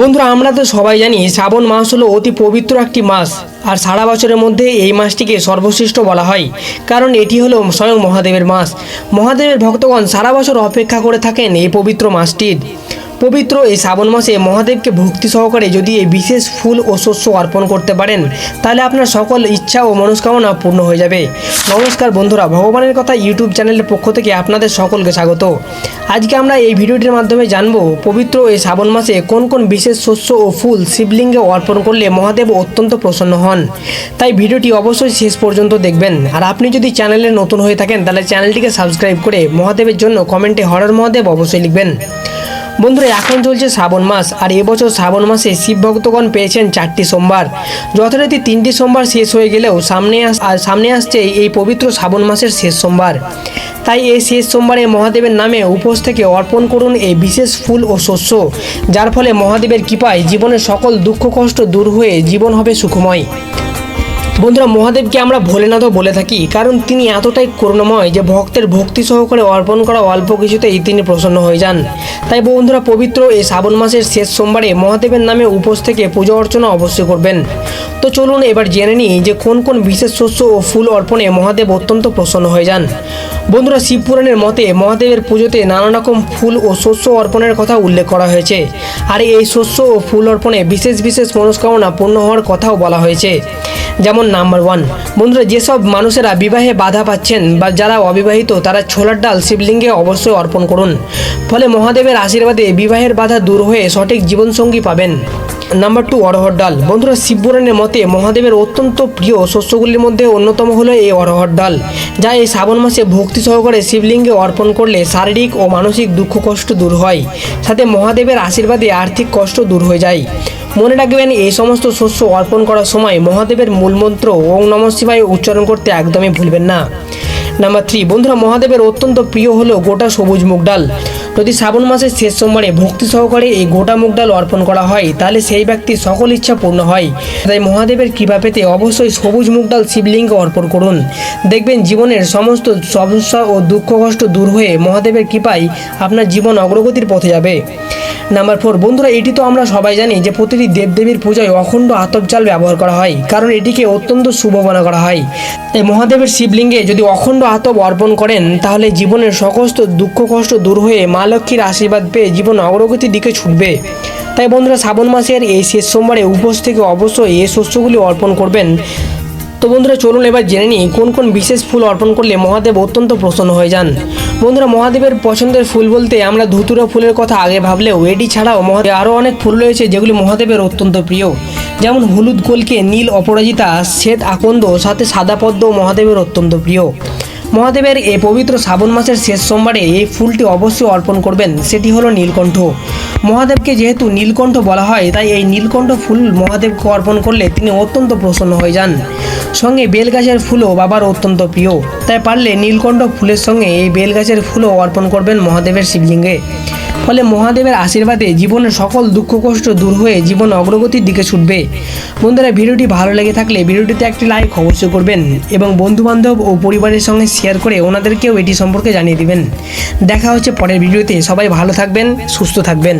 বন্ধুরা, আমরা তো সবাই জানি শ্রাবণ মাস হলো অতি পবিত্র একটি মাস, আর সারা বছরের মধ্যে এই মাসটিকে সর্বশ্রেষ্ঠ বলা হয়, কারণ এটি হলো স্বয়ং মহাদেবের মাস। মহাদেবের ভক্তগণ সারা বছর অপেক্ষা করে থাকেন এই পবিত্র মাসটির। পবিত্র এই শ্রাবণ মাসে মহাদেবকে ভক্তি সহকারে যদি এই বিশেষ ফুল ও শস্য অর্পণ করতে পারেন, তাহলে আপনার সকল ইচ্ছা ও মনস্কামনা পূর্ণ হয়ে যাবে। নমস্কার বন্ধুরা, ভগবানের কথা ইউটিউব চ্যানেলের পক্ষ থেকে আপনাদের সকলকে স্বাগত। আজকে আমরা এই ভিডিওটির মাধ্যমে জানব, পবিত্র এই শ্রাবণ মাসে কোন কোন বিশেষ শস্য ও ফুল শিবলিঙ্গে অর্পণ করলে মহাদেব অত্যন্ত প্রসন্ন হন। তাই ভিডিওটি অবশ্যই শেষ পর্যন্ত দেখবেন। আর আপনি যদি চ্যানেলে নতুন হয়ে থাকেন, তাহলে চ্যানেলটিকে সাবস্ক্রাইব করে মহাদেবের জন্য কমেন্টে হরর মহাদেব অবশ্যই লিখবেন। বন্ধুরা, এখন চলছে শ্রাবণ মাস আর এবছর শ্রাবণ মাসে শিব ভক্তগণ পেয়েছেন চারটি সোমবার। যথারীতি তিনটি সোমবার শেষ হয়ে গেলেও সামনে আস আর সামনে আসছে এই পবিত্র শ্রাবণ মাসের শেষ সোমবার। তাই এই শেষ সোমবারে মহাদেবের নামে উপোস থেকে অর্পণ করুন এই বিশেষ ফুল ও শস্য, যার ফলে মহাদেবের কৃপায় জীবনের সকল দুঃখ কষ্ট দূর হয়ে জীবন হবে সুখময়। বন্ধুরা, মহাদেবকে আমরা ভোলেনাথও বলে থাকি, কারণ তিনি এতটাই করুণাময় যে ভক্তের ভক্তি সহকারে অর্পণ করা অল্প কিছুতেই তিনি প্রসন্ন হয়ে যান। তাই বন্ধুরা, পবিত্র এই শ্রাবণ মাসের শেষ সোমবারে মহাদেবের নামে উপোস থেকে পুজো অর্চনা অবশ্যই করবেন। তো চলুন এবার জেনে নিই যে কোন কোন বিশেষ শস্য ও ফুল অর্পণে মহাদেব অত্যন্ত প্রসন্ন হয়ে যান। বন্ধুরা শিবপুরাণের মতে মহাদেবের পুজোতে নানা রকম ফুল ও শস্য অর্পণের কথা উল্লেখ করা হয়েছে। আর এই শস্য ও ফুল অর্পণে বিশেষ বিশেষ মনস্কামনা পূর্ণ হওয়ার কথাও বলা হয়েছে। যেমন নাম্বার ওয়ান। বন্ধুরা, যেসব মানুষেরা বিবাহে বাধা পাচ্ছেন বা যারা অবিবাহিত, তারা ছোলার ডাল শিবলিঙ্গে অবশ্যই অর্পণ করুন। ফলে মহাদেবের আশীর্বাদে বিবাহের বাধা দূর হয়ে সঠিক জীবনসঙ্গী পাবেন। নাম্বার টু অরহর ডাল। বন্ধুরা, শিবপুরাণের মতে মহাদেবের অত্যন্ত প্রিয় শস্যগুলির মধ্যে অন্যতম হলো এই অরহর ডাল, যা এই শ্রাবণ মাসে ভক্তি সহকারে শিবলিঙ্গে অর্পণ করলে শারীরিক ও মানসিক দুঃখ কষ্ট দূর হয়। সাথে মহাদেবের আশীর্বাদে আর্থিক কষ্ট দূর হয়ে যায়। মনে রাখবেন, এই সমস্ত শস্য অর্পণ করার সময় মহাদেবের মূলমন্ত্র ওং নম শিবায় উচ্চারণ করতে একদমই ভুলবেন না। নাম্বার থ্রি বন্ধুরা, মহাদেবের অত্যন্ত প্রিয় হলো গোটা সবুজ মুগ ডাল। যদি শ্রাবণ মাসের শেষ সোমবারে ভক্তি সহকারে এই গোটা মুগ ডাল অর্পণ করা হয়, তাহলে সেই ব্যক্তির সকল ইচ্ছা পূর্ণ হয়। তাই মহাদেবের কৃপা পেতে অবশ্যই সবুজ মুগ ডাল শিবলিঙ্গে অর্পণ করুন। দেখবেন, জীবনের সমস্ত সমস্যা ও দুঃখ কষ্ট দূর হয়ে মহাদেবের কৃপায় আপনার জীবন অগ্রগতির পথে যাবে। নাম্বার ফোর বন্ধুরা, এটি তো আমরা সবাই জানি যে প্রতিটি দেবদেবীর পূজায় অখণ্ড আতপ ব্যবহার করা হয়, কারণ এটিকে অত্যন্ত শুভ মনে করা হয়। তাই মহাদেবের শিবলিঙ্গে যদি অখণ্ড আতপ অর্পণ করেন, তাহলে জীবনের সমস্ত দুঃখ কষ্ট দূর হয়ে মা লক্ষ্মীর আশীর্বাদ পেয়ে জীবন অগ্রগতির দিকে ছুটবে। তাই বন্ধুরা, শ্রাবণ মাসের এই শেষ সোমবারে উপোস থেকে অবশ্যই এই শস্যগুলি অর্পণ করবেন। তো বন্ধুরা, চলুন এবার জেনে নিই কোন কোন বিশেষ ফুল অর্পণ করলে মহাদেব অত্যন্ত প্রসন্ন হয়ে যান। বন্ধুরা, মহাদেবের পছন্দের ফুল বলতে আমরা ধুতুরা ফুলের কথা আগে ভাবলেও এটি ছাড়াও মহাদেব আরও অনেক ফুল রয়েছে যেগুলি মহাদেবের অত্যন্ত প্রিয়। যেমন হলুদ গোলকে, নীল অপরাজিতা, শ্বেত আকন্দ, সাথে সাদা পদ্ম মহাদেবের অত্যন্ত প্রিয়। মহাদেবের এই পবিত্র শ্রাবণ মাসের শেষ সোমবারে এই ফুলটি অবশ্যই অর্পণ করবেন। সেটি হলো নীলকণ্ঠ। মহাদেবকে যেহেতু নীলকণ্ঠ বলা হয়, তাই এই নীলকণ্ঠ ফুল মহাদেবকে অর্পণ করলে তিনি অত্যন্ত প্রসন্ন হয়ে যান। সঙ্গে বেলগাছের ফুলও বাবার অত্যন্ত প্রিয়। তাই পারলে নীলকণ্ঠ ফুলের সঙ্গে এই বেলগাছের ফুলও অর্পণ করবেন মহাদেবের শিবলিঙ্গে। ফলে মহাদেবের আশীর্বাদে জীবনের সকল দুঃখ কষ্ট দূর হয়ে জীবন অগ্রগতির দিকে ছুটবে। বন্ধুরা, ভিডিওটি ভালো লেগে থাকলে ভিডিওটিতে একটি লাইক অবশ্যই করবেন এবং বন্ধুবান্ধব ও পরিবারের সঙ্গে শেয়ার করে ওনাদেরকেও এটি সম্পর্কে জানিয়ে দেবেন। দেখা হচ্ছে পরের ভিডিওতে। সবাই ভালো থাকবেন, সুস্থ থাকবেন।